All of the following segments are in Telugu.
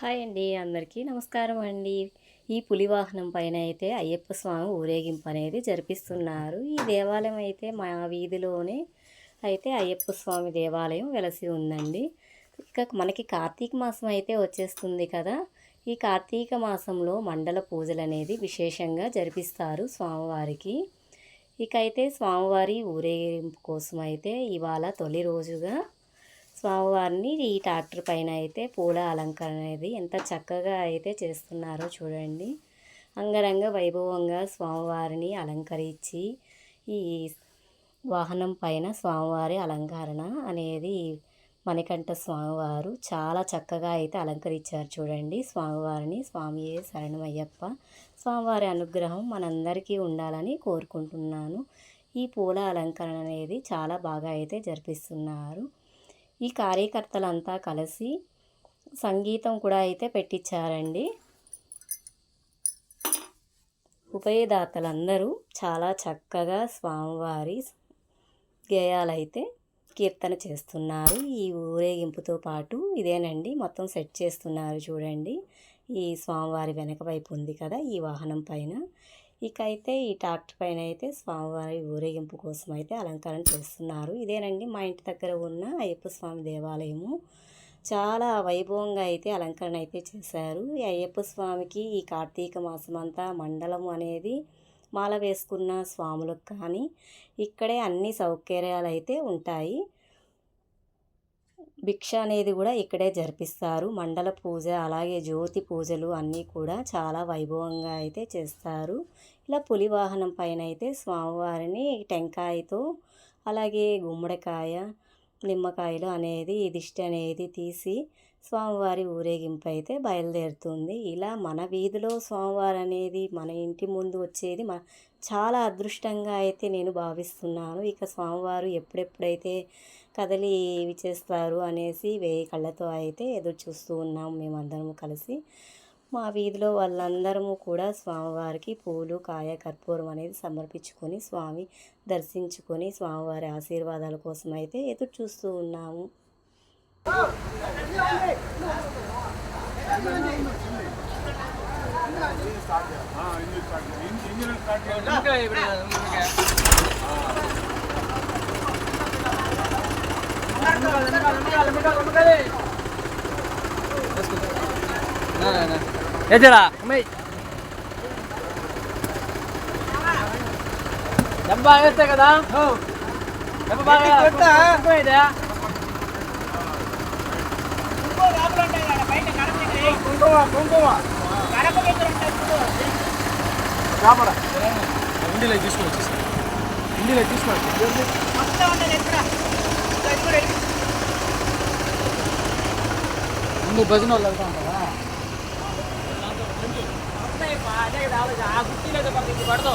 హాయ్ అండి అందరికీ నమస్కారం అండి. ఈ పులివాహనం పైన అయితే అయ్యప్ప స్వామి ఊరేగింపు అనేది జరిపిస్తున్నారు. ఈ దేవాలయం అయితే మా వీధిలోనే అయితే అయ్యప్ప స్వామి దేవాలయం వెలసి ఉందండి. ఇక మనకి కార్తీక మాసం అయితే వచ్చేస్తుంది కదా. ఈ కార్తీక మాసంలో మండల పూజలు అనేది విశేషంగా జరిపిస్తారు స్వామివారికి. ఇక అయితే స్వామివారి ఊరేగింపు కోసం అయితే ఇవాళ తొలి రోజుగా స్వామివారిని ఈ ట్రాక్టర్ పైన అయితే పూల అలంకరణ అనేది ఎంత చక్కగా అయితే చేస్తున్నారో చూడండి. అంగరంగ వైభవంగా స్వామివారిని అలంకరించి ఈ వాహనం పైన స్వామివారి అలంకరణ అనేది మణికంఠ స్వామివారు చాలా చక్కగా అయితే అలంకరించారు చూడండి. స్వామివారిని స్వామియే శరణమయ్యప్ప. స్వామివారి అనుగ్రహం మనందరికీ ఉండాలని కోరుకుంటున్నాను. ఈ పూల అలంకరణ అనేది చాలా బాగా అయితే జరిపిస్తున్నారు. ఈ కార్యకర్తలంతా కలిసి సంగీతం కూడా అయితే పెట్టించారండి ఉభయదాతలందరూ చాలా చక్కగా స్వామివారి గేయాలైతే కీర్తన చేస్తున్నారు. ఈ ఊరేగింపుతో పాటు ఇదేనండి మొత్తం సెట్ చేస్తున్నారు చూడండి. ఈ స్వామివారి వెనక వైపు ఉంది కదా ఈ వాహనం పైన. ఇక అయితే ఈ ట్రాక్టర్ పైన అయితే స్వామివారి ఊరేగింపు కోసం అయితే అలంకరణ చేస్తున్నారు. ఇదేనండి మా ఇంటి దగ్గర ఉన్న అయ్యప్ప స్వామి దేవాలయము. చాలా వైభవంగా అయితే అలంకరణ అయితే చేశారు. ఈ అయ్యప్ప స్వామికి ఈ కార్తీక మాసం అంతా మండలం అనేది మాల వేసుకున్న స్వాములకు కానీ ఇక్కడే అన్ని సౌకర్యాలు అయితే ఉంటాయి. భిక్ష అనేది కూడా ఇక్కడే జరిపిస్తారు. మండల పూజ అలాగే జ్యోతి పూజలు అన్నీ కూడా చాలా వైభవంగా అయితే చేస్తారు. ఇలా పులి వాహనం పైన అయితే స్వామివారిని టెంకాయతో అలాగే గుమ్మడికాయ నిమ్మకాయలు అనేది దిష్టి అనేది తీసి స్వామివారి ఊరేగింపు అయితే బయలుదేరుతుంది. ఇలా మన వీధిలో స్వామివారు అనేది మన ఇంటి ముందు వచ్చేది మన చాలా అదృష్టంగా అయితే నేను భావిస్తున్నాను. ఇక స్వామివారు ఎప్పుడెప్పుడైతే కదలి ఇవి చేస్తారు అనేసి వేయి కళ్ళతో అయితే ఎదురు చూస్తూ ఉన్నాం. మేమందరము కలిసి మా వీధిలో వాళ్ళందరము కూడా స్వామివారికి పూలు కాయ కర్పూరం అనేది సమర్పించుకొని స్వామి దర్శించుకొని స్వామివారి ఆశీర్వాదాల కోసం అయితే ఎదురు చూస్తూ ఉన్నాము. ఎదురా. దెబ్బ బాగా వేస్తాయి కదా దెబ్బ బాగా ఎక్కువైతే ఇండిలో తీసుకొని ఇండిలో తీసుకొని ముందు భజన వాళ్ళు వెళ్తా ఉంటారా? హలో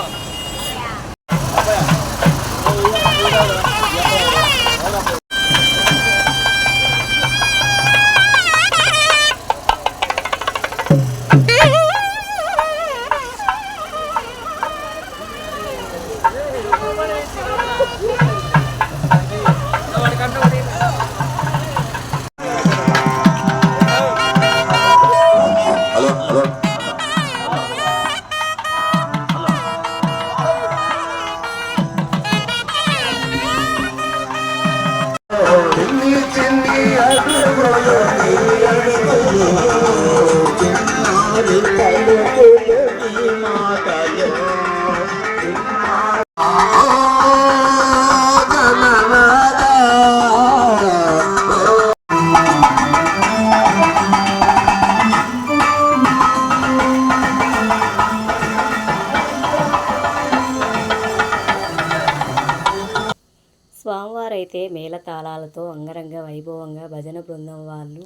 స్వామివారైతే మేళతాళాలతో అంగరంగ వైభవంగా భజన బృందం వాళ్ళు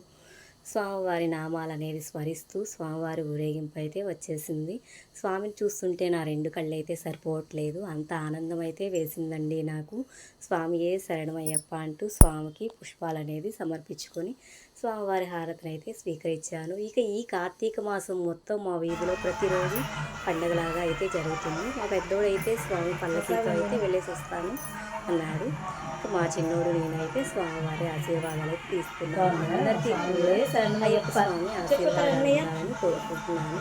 స్వామివారి నామాలు అనేది స్మరిస్తూ స్వామివారి ఊరేగింపు అయితే వచ్చేసింది. స్వామిని చూస్తుంటే నా రెండు కళ్ళు అయితే సరిపోవట్లేదు. అంత ఆనందం అయితే వేసిందండి నాకు. స్వామియే శరణమయ్యప్ప అంటూ స్వామికి పుష్పాలు అనేది సమర్పించుకొని స్వామివారి హారతిని అయితే స్వీకరించాను. ఇక ఈ కార్తీక మాసం మొత్తం మా వీధిలో ప్రతిరోజు పండగలాగా అయితే జరుగుతుంది. మా పెద్దోడైతే స్వామి పల్లకీతో అయితే వెళ్ళేసి వస్తాను అన్నాడు. మా చిన్నోడు నేనైతే స్వామివారి ఆశీర్వాదాలు తీసుకున్నాను అందరికీ అయ్యప్ప స్వామి కోరుకుంటున్నాను.